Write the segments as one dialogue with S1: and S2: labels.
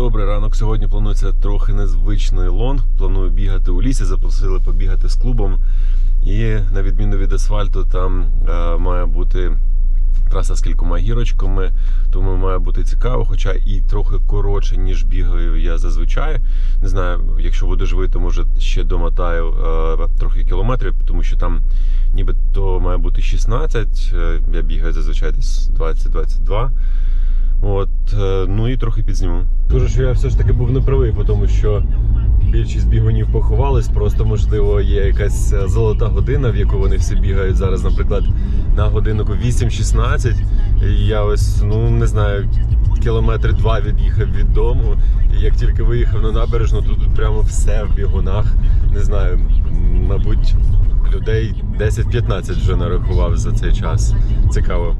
S1: Добрий ранок. Сьогодні планується трохи незвичний лонг. Планую бігати у лісі, запросили побігати з клубом. І на відміну від асфальту, там е, має бути траса з кількома гірочками, тому має бути цікаво, хоча і трохи коротше, ніж бігаю я зазвичай. Не знаю, якщо буду живий, то може ще домотаю е, трохи кілометрів, тому що там нібито має бути 16. е, Я бігаю зазвичай десь 20-22. От, е, ну і трохи підзніму. Скажу, що я все ж таки був неправий, тому що більшість бігунів поховались. Просто можливо є якась е, золота година, в яку вони всі бігають зараз, наприклад, на годиннику 8.16. І я ось, ну не знаю, кілометри два від'їхав від дому. І як тільки виїхав на набережну, тут прямо все в бігунах. Не знаю, мабуть, людей 10-15 вже нарахував за цей час. Цікаво.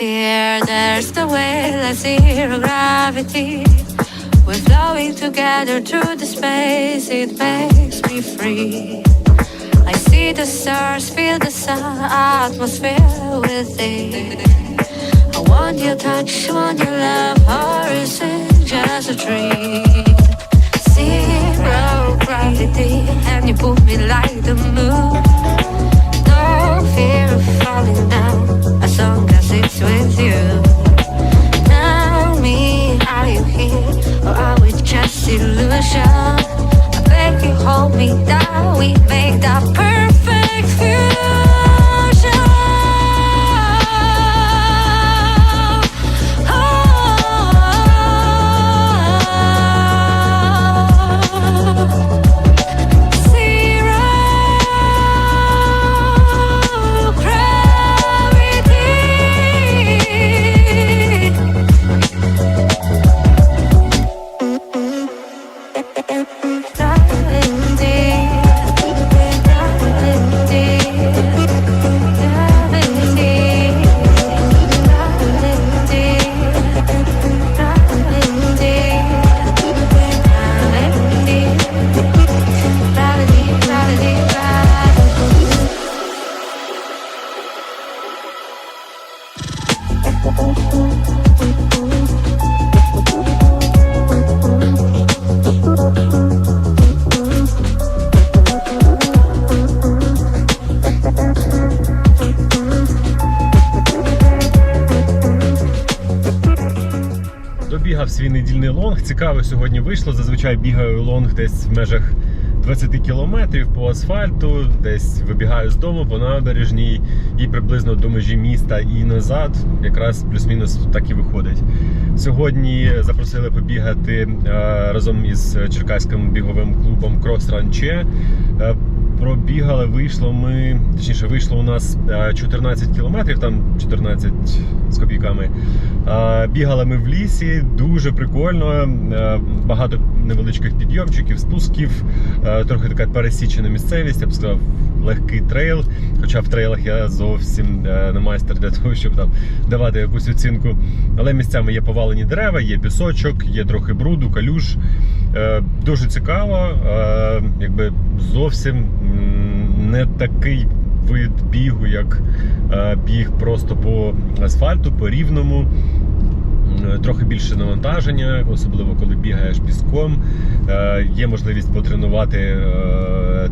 S2: Fear there's the way, let's zero gravity. We're flowing together through the space, it makes me free. I see the stars, feel the sun, atmosphere within. I want your touch, want your love, or is it just a dream? Zero gravity,
S1: Добігав свій недільний лонг. Цікаво сьогодні вийшло. Зазвичай бігаю лонг десь в межах 20 кілометрів по асфальту, десь вибігаю з дому по набережній і приблизно до межі міста і назад. Якраз плюс-мінус так і виходить. Сьогодні запросили побігати е, разом із черкаським біговим клубом Run Che. Е, Пробігали, вийшло ми, точніше, вийшло у нас е, 14 кілометрів, там 14 з копійками. Е, Бігали ми в лісі, дуже прикольно. е, Багато невеличких підйомчиків, спусків, е, трохи така пересічена місцевість, я б сказав, легкий трейл. Хоча в трейлах я зовсім е, не майстер для того, щоб там давати якусь оцінку. Але місцями є повалені дерева, є пісочок, є трохи бруду, калюж. Е, Дуже цікаво, е, якби зовсім не такий вид бігу, як біг просто по асфальту, по рівному. Трохи більше навантаження, особливо коли бігаєш піском. Є можливість потренувати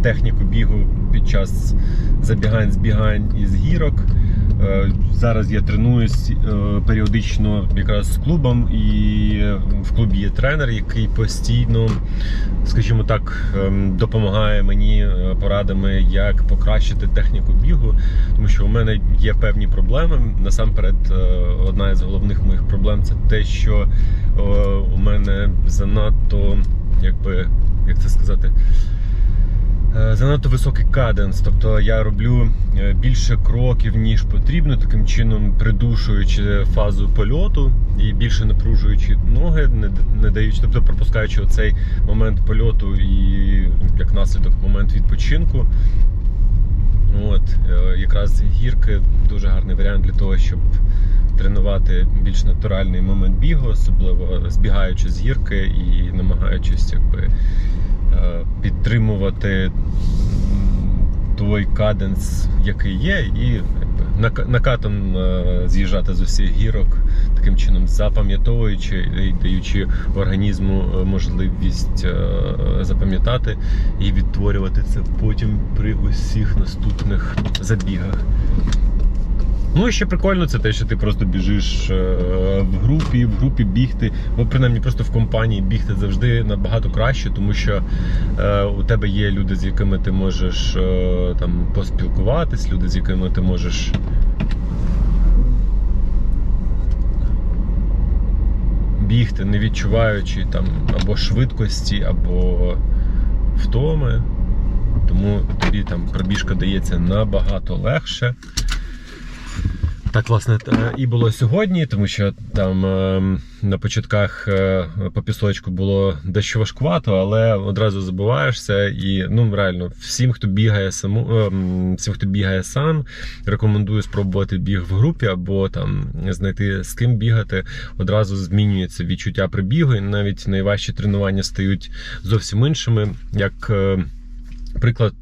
S1: техніку бігу під час забігань, збігань із гірок. Е, Зараз я тренуюсь е, періодично якраз з клубом, і в клубі є тренер, який постійно, скажімо так, ем, допомагає мені е, порадами, як покращити техніку бігу, тому що у мене є певні проблеми. Насамперед, е, одна із головних моїх проблем це те, що е, у мене занадто, якби як це сказати. Е, Занадто високий каденс, тобто я роблю е, більше кроків, ніж потрібно, таким чином придушуючи фазу польоту і більше напружуючи ноги, не, даючи, тобто пропускаючи оцей момент польоту і як наслідок момент відпочинку. От, е, якраз гірки дуже гарний варіант для того, щоб тренувати більш натуральний момент бігу, особливо збігаючи з гірки і намагаючись якби, підтримувати той каденс, який є, і накатом е, з'їжджати з усіх гірок, таким чином запам'ятовуючи і даючи організму е, можливість е, запам'ятати і відтворювати це потім при усіх наступних забігах. Ну і ще прикольно це те, що ти просто біжиш е, в групі, в групі бігти, бо принаймні просто в компанії бігти завжди набагато краще, тому що е, у тебе є люди, з якими ти можеш е, там поспілкуватись, люди, з якими ти можеш. Бігти, не відчуваючи там або швидкості, або втоми. Тому тобі там пробіжка дається набагато легше. Так, власне, і було сьогодні, тому що там е, на початках е, по пісочку було дещо важкувато, але одразу забуваєшся. І ну реально, всім, хто бігає саму, е, всім, хто бігає сам, рекомендую спробувати біг в групі або там знайти з ким бігати. Одразу змінюється відчуття при бігу, і навіть найважчі тренування стають зовсім іншими. Як приклад.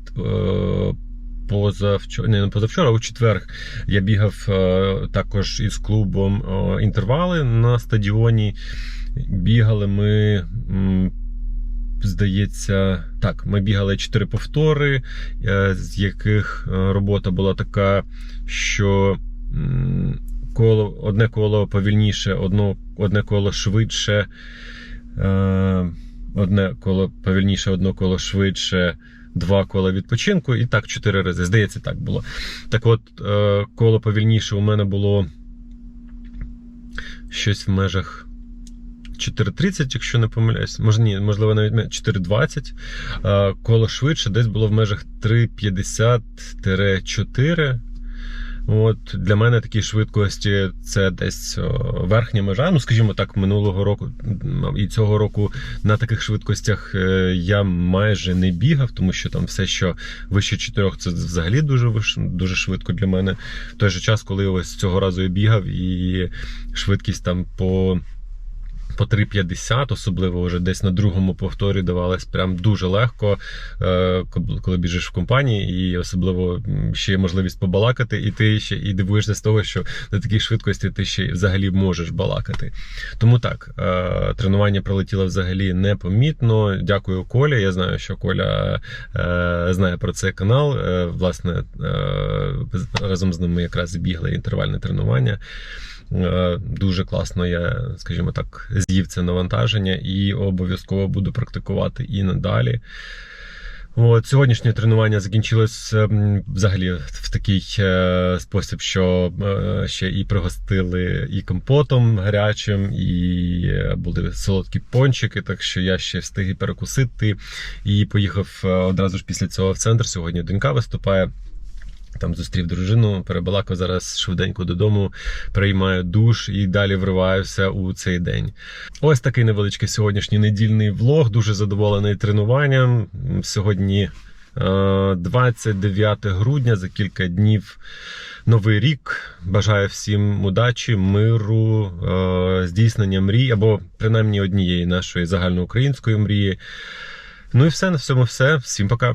S1: Позавчора, не позавчора, а у четвер я бігав е, також із клубом е, інтервали на стадіоні. Бігали ми, здається, так, ми бігали чотири повтори, е, з яких робота була така, що коло, одне коло повільніше, одно, одне коло швидше, одне коло повільніше, одне коло швидше два кола відпочинку, і так чотири рази. Здається, так було. Так от, е, коло повільніше у мене було щось в межах 4.30, якщо не помиляюсь. Може, ні, можливо, навіть ме- 4.20. Е, Коло швидше десь було в межах 3.50-4. От для мене такі швидкості це десь верхня межа. Ну, скажімо так, минулого року і цього року на таких швидкостях е, я майже не бігав, тому що там все, що вище 4, це взагалі дуже дуже швидко для мене. В той же час, коли ось цього разу я бігав, і швидкість там по. По 3,50, особливо вже десь на другому повторі давалось прям дуже легко, е, коли біжиш в компанії, і особливо ще є можливість побалакати, і ти ще і дивуєшся з того, що на такій швидкості ти ще взагалі можеш балакати. Тому так, е, тренування пролетіло взагалі непомітно. Дякую Колі. Я знаю, що Коля е, знає про цей канал. Власне, разом з ним ми якраз бігли інтервальне тренування. Е, Дуже класно, я, скажімо так, з'їв це навантаження і обов'язково буду практикувати і надалі. От, сьогоднішнє тренування закінчилось ем, взагалі в такий е, спосіб, що е, ще і пригостили і компотом гарячим, і були солодкі пончики, так що я ще встиг і перекусити. І поїхав одразу ж після цього в центр. Сьогодні донька виступає. Там зустрів дружину, перебалакав зараз швиденько додому, приймаю душ і далі вриваюся у цей день. Ось такий невеличкий сьогоднішній недільний влог. Дуже задоволений тренуванням. Сьогодні е, 29 грудня, за кілька днів. Новий рік. Бажаю всім удачі, миру, е, здійснення мрій або принаймні однієї нашої загальноукраїнської мрії. Ну і все на всьому все. Всім пока.